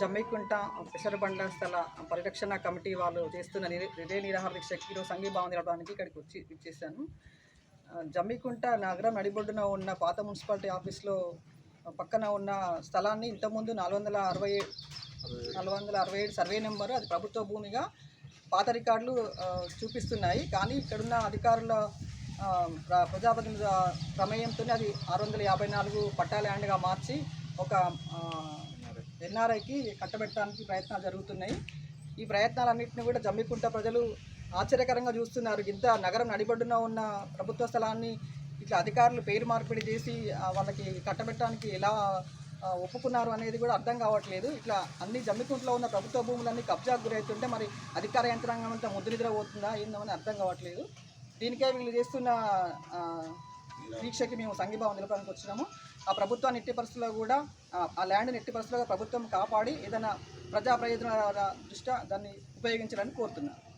జమ్మికుంట పెసరబండ స్థల పరిరక్షణ కమిటీ వాళ్ళు చేస్తున్న నిరే- రిలే నిరాహార దీక్షకి ఈరోజు సంఘీభావం తెలపడానికి ఇక్కడికి వచ్చి ఇచ్చేసాను జమ్మికుంట నగరం నడిబొడ్డున ఉన్న పాత మున్సిపాలిటీ ఆఫీస్లో పక్కన ఉన్న స్థలాన్ని ఇంతకుముందు నాలుగు వందల అరవై నాలుగు వందల అరవై ఏడు సర్వే నెంబరు అది ప్రభుత్వ భూమిగా పాత రికార్డులు చూపిస్తున్నాయి. కానీ ఇక్కడున్న అధికారుల ప్ర- ప్రజాప్రతినిధుల ప్రమేయంతో అది ఆరు వందల యాభై నాలుగు పట్టా ల్యాండ్గా మార్చి ఒక ఎన్ఆర్ఐకి కట్టబెట్టడానికి ప్రయత్నాలు జరుగుతున్నాయి. ఈ ప్రయత్నాలన్నింటినీ కూడా జమ్మికుంట ప్రజలు ఆశ్చర్యకరంగా చూస్తున్నారు. ఇంత నగరం నడిబొడ్డున ఉన్న ప్రభుత్వ స్థలాన్ని ఇట్లా అధికారులు పేరు మార్పిడి చేసి వాళ్ళకి కట్టబెట్టడానికి ఎలా ఒప్పుకున్నారు అనేది కూడా అర్థం కావట్లేదు. ఇట్లా అన్ని జమ్మికుంటలో ఉన్న ప్రభుత్వ భూములన్నీ కబ్జాకు గురవుతుంటే మరి అధికార యంత్రాంగం అంతా ముద్రనిద్ర పోతుందా ఏందో అని అర్థం కావట్లేదు. దీనికే వీళ్ళు చేస్తున్న దీక్షకి మేము సంఘీభావం నిలపడానికి వచ్చినాము. ఆ ప్రభుత్వాన్ని ఎట్టి పరిస్థితుల్లో కూడా ఆ, ల్యాండ్ని ఎట్టి పరిస్థితుల్లో ప్రభుత్వం కాపాడి ఏదైనా ప్రజా ప్రయోజనాల దృష్ట్యా దాన్ని ఉపయోగించాలని కోరుతున్నాను.